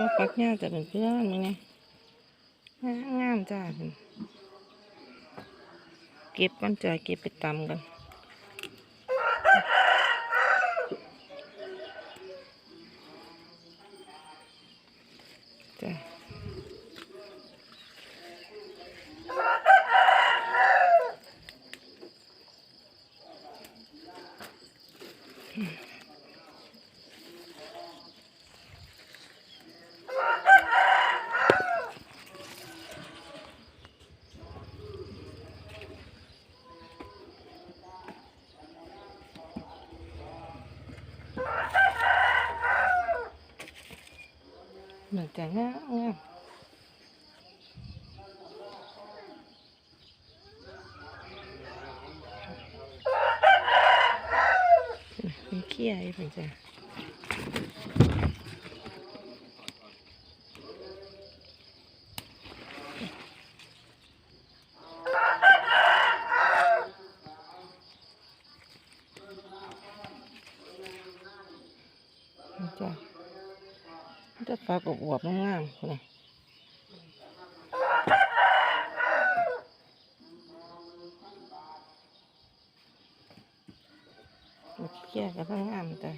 ตัวปักเนี่ยจะเป็นเพื่อนมึงไงงามจ้าเก็บกันจ้ายเก็บไปตำกันจ้ะเหมื อนจะงามงาเป็นเขี้ยอยู่เป็นจ้ะนี่จ้ะ จะปลากบอวบงามๆนะเพี้ยกับงามแต่